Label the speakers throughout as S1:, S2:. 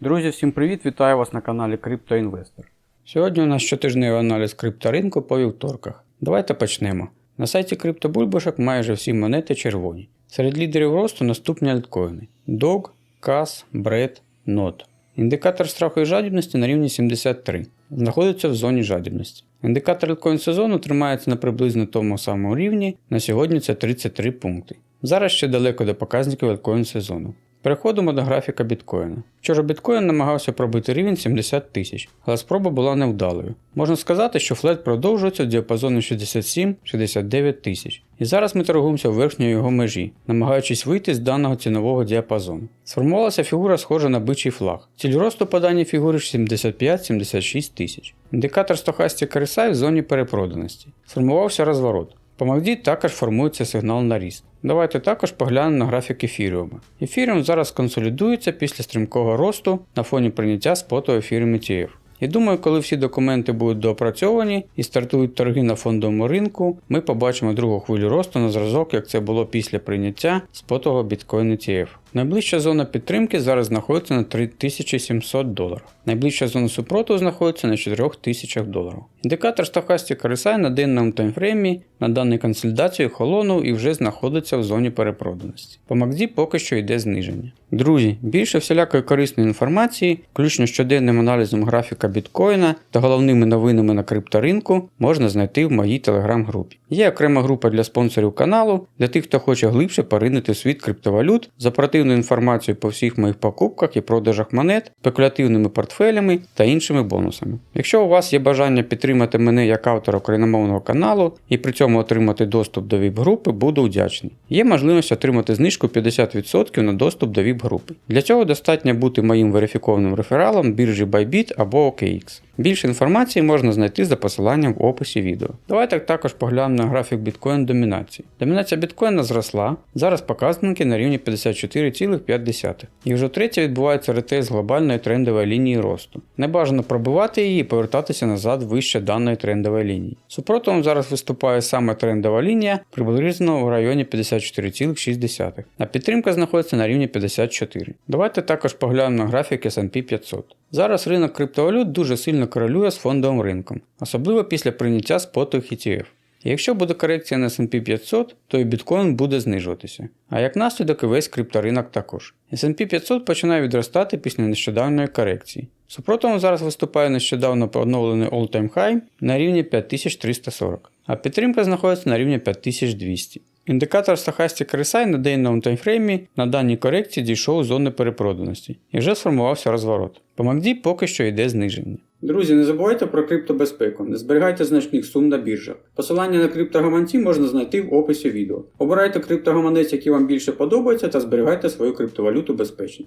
S1: Друзі, всім привіт! Вітаю вас на каналі CryptoInvestor. Сьогодні у нас щотижневий аналіз крипторинку по вівторках. Давайте почнемо. На сайті криптобульбашок майже всі монети червоні. Серед лідерів росту наступні альткоїни: DOG, CAS, BRED, NOT. Індикатор страху і жадібності на рівні 73. Знаходиться в зоні жадібності. Індикатор альткоін сезону тримається на приблизно тому самому рівні. На сьогодні це 33 пункти. Зараз ще далеко до показників альткоін сезону. Переходимо до графіка біткоїна. Вчора біткоін намагався пробити рівень 70 тисяч, але спроба була невдалою. Можна сказати, що флет продовжується в діапазоні 67-69 тисяч. І зараз ми торгуємося у верхньої його межі, намагаючись вийти з даного цінового діапазону. Сформувалася фігура схожа на бичий флаг. Ціль росту по фігурі 75-76 тисяч. Індикатор Stochastic RSI в зоні перепроданості. Сформувався розворот. По MACD також формується сигнал на ріст. Давайте також поглянемо на графік ефіріума. Ефіріум зараз консолідується після стрімкого росту на фоні прийняття споту ефіріум ETF. І думаю, коли всі документи будуть доопрацьовані і стартують торги на фондовому ринку, ми побачимо другу хвилю росту на зразок, як це було після прийняття спотового біткоін ETF. Найближча зона підтримки зараз знаходиться на 3700 доларів. Найближча зона супротиву знаходиться на 4000 доларів. Індикатор Stochastic RSI на денному таймфреймі на даній консолідації холонув і вже знаходиться в зоні перепроданості. По MACD поки що йде зниження. Друзі, більше всілякої корисної інформації, включно щоденним аналізом графіка біткоїна та головними новинами на крипторинку, можна знайти в моїй телеграм-групі. Є окрема група для спонсорів каналу, для тих, хто хоче глибше поринути світ криптовалют з оперативною інформацією по всіх моїх покупках і продажах монет, спекулятивними портфелями та іншими бонусами. Якщо у вас є бажання підтримати мене як автора україномовного каналу і при цьому отримати доступ до ВІП-групи, буду вдячний. Є можливість отримати знижку 50% на доступ до ВІП-групи. Для цього достатньо бути моїм верифікованим рефералом біржі Bybit або OKX. Більше інформації можна знайти за посиланням в описі відео. Давайте також поглянемо на графік біткоін домінації. Домінація біткоїна зросла, зараз показники на рівні 54,5. І вже втретє відбувається ретест глобальної трендової лінії росту. Не бажано пробивати її і повертатися назад вище даної трендової лінії. Супротивом зараз виступає саме трендова лінія, приблизно в районі 54,6, а підтримка знаходиться на рівні 54. Давайте також поглянемо на графік S&P 500. Зараз ринок криптовалют дуже сильно корелює з фондовим ринком, особливо після прийняття спотових ETF. Якщо буде корекція на S&P 500, то і біткоін буде знижуватися. А як наслідок і весь крипторинок також. S&P 500 починає відростати після нещодавньої корекції. Супротивом зараз виступає нещодавно оновлений all-time high на рівні 5340, а підтримка знаходиться на рівні 5200. Індикатор Stochastic RSI на денному таймфреймі на даній корекції дійшов з зони перепроданості і вже сформувався розворот. По MACD поки що йде зниження. Друзі, не забувайте про криптобезпеку, не зберігайте значних сум на біржах. Посилання на криптогаманці можна знайти в описі відео. Обирайте криптогаманець, який вам більше подобається, та зберігайте свою криптовалюту безпечно.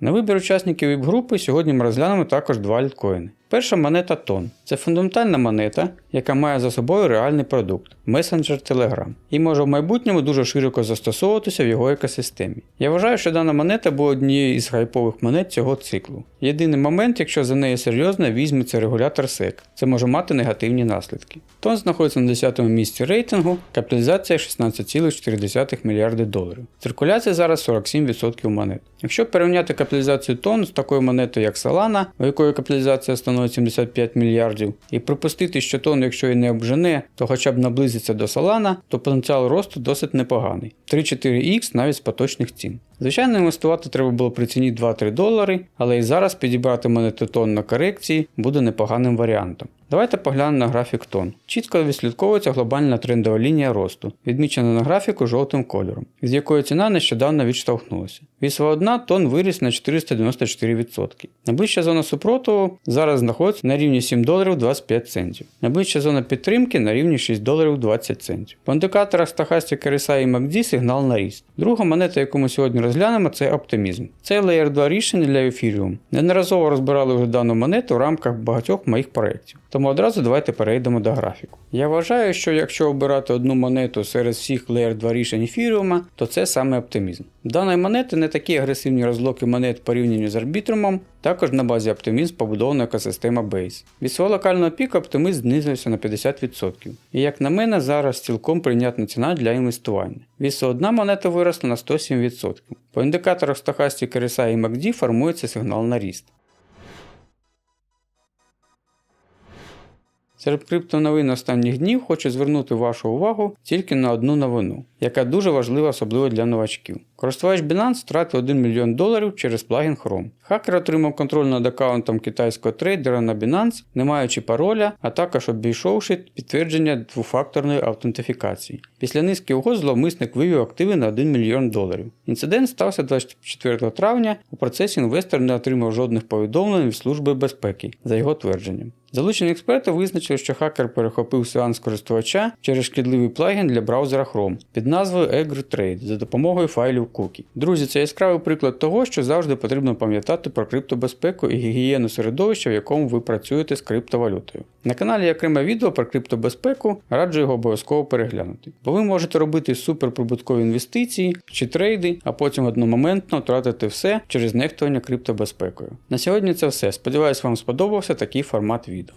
S1: На вибір учасників віп-групи сьогодні ми розглянемо також два альткоїни. Перша монета Тон. Це фундаментальна монета, яка має за собою реальний продукт месенджер Telegram, і може в майбутньому дуже широко застосовуватися в його екосистемі. Я вважаю, що дана монета була однією із хайпових монет цього циклу. Єдиний момент, якщо за нею серйозно візьметься регулятор SEC, це може мати негативні наслідки. Тон знаходиться на 10-му місці рейтингу, капіталізація 16,4 мільярди доларів. Циркуляція зараз 47% монет. Якщо порівняти капіталізацію тон з такою монетою, як Solana, у якої капіталізація становить 75 мільярдів, і припустити, що тон, якщо і не обжене, то хоча б наблизиться до Solana, то потенціал росту досить непоганий. 3-4х навіть з поточних цін. Звичайно, інвестувати треба було при ціні 2-3 долари, але і зараз підібрати монету тон на корекції буде непоганим варіантом. Давайте поглянемо на графік тон. Чітко відслідковується глобальна трендова лінія росту, відмічена на графіку жовтим кольором, з якої ціна нещодавно відштовхнулася. Від свого тон виріс на 494%. Найближча зона супротиву зараз знаходиться на рівні 7 доларів 25 центів. Найближча зона підтримки на рівні 6 доларів 20 центів. По індикаторах Stochastic RSI і MACD сигнал на ріст. Друга монета, яку ми сьогодні розглянемо, цей оптимізм. Це Layer 2 рішення для Ethereum. Неодноразово розбирали вже дану монету в рамках багатьох моїх проєктів. Тому одразу давайте перейдемо до графіку. Я вважаю, що якщо обирати одну монету серед всіх Layer 2 рішень ефіріума, то це саме оптимізм. Даної монети не такі агресивні розлоки монет порівняно з арбітрумом, також на базі оптимізм побудована екосистема Base. Від свого локального піку оптимізм знизився на 50%. І як на мене, зараз цілком прийнятна ціна для інвестування. Від одна монета виросла на 107%. По індикаторах Stochastic RSI і MACD формується сигнал на ріст. Серед криптоновин останніх днів хочу звернути вашу увагу тільки на одну новину, яка дуже важлива, особливо для новачків. Користувач Binance втратив 1 мільйон доларів через плагін Chrome. Хакер отримав контроль над аккаунтом китайського трейдера на Binance, не маючи пароля, а також обійшовши підтвердження двофакторної автентифікації. Після низки угод зловмисник вивів активи на 1 мільйон доларів. Інцидент стався 24 травня. У процесі інвестор не отримав жодних повідомлень від Служби безпеки, за його твердженням. Залучені експерти визначили, що хакер перехопив сеанс користувача через шкідливий плагін для браузера Chrome під назвою AgriTrade за допомогою файлів Cookie. Друзі, це яскравий приклад того, що завжди потрібно пам'ятати про криптобезпеку і гігієну середовища, в якому ви працюєте з криптовалютою. На каналі окреме відео про криптобезпеку, раджу його обов'язково переглянути. Бо ви можете робити суперприбуткові інвестиції чи трейди, а потім одномоментно втратити все через нехтування криптобезпекою. На сьогодні це все. Сподіваюсь, вам сподобався такий формат відео.